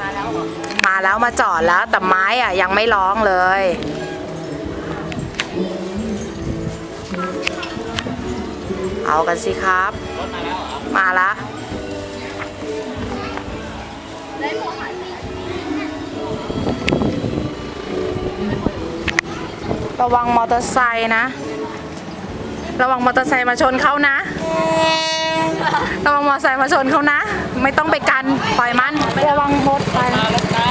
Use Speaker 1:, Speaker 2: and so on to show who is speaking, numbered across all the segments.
Speaker 1: มาแล้ว
Speaker 2: มาแล้วมาจอดแล้วแต่ไม้อะยังไม่ร้องเลย เอากันสิครับ
Speaker 1: มาแล้วเหรอ
Speaker 2: มาละระวังมอเตอร์ไซค์นะ ระวังมอเตอร์ไซค์มาชนเขานะ ระวังมอเตอร์ไซค์มาชนเขานะ ไม่ต้องไปกัน ปล่อยมันระวังรถไป
Speaker 1: มารถมา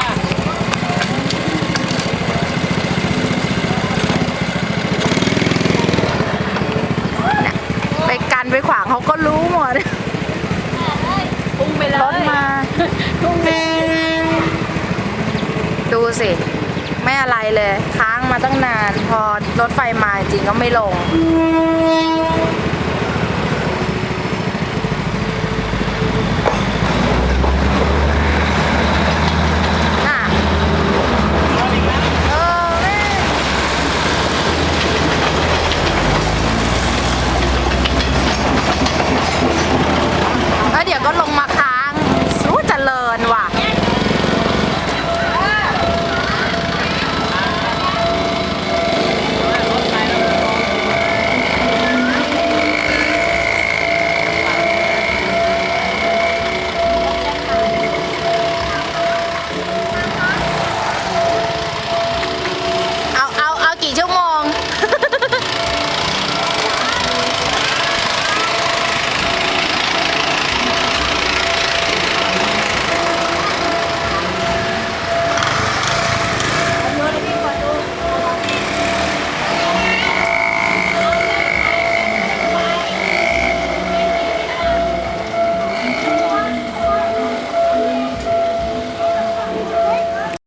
Speaker 2: ไปกันไปขวางเขาก็รู้หมด
Speaker 1: พุ่งไปเลย
Speaker 2: รถมาดูสิ ไม่อะไรเลย ค้างมาตั้งนาน พอรถไฟมาจริงก็ไม่ลง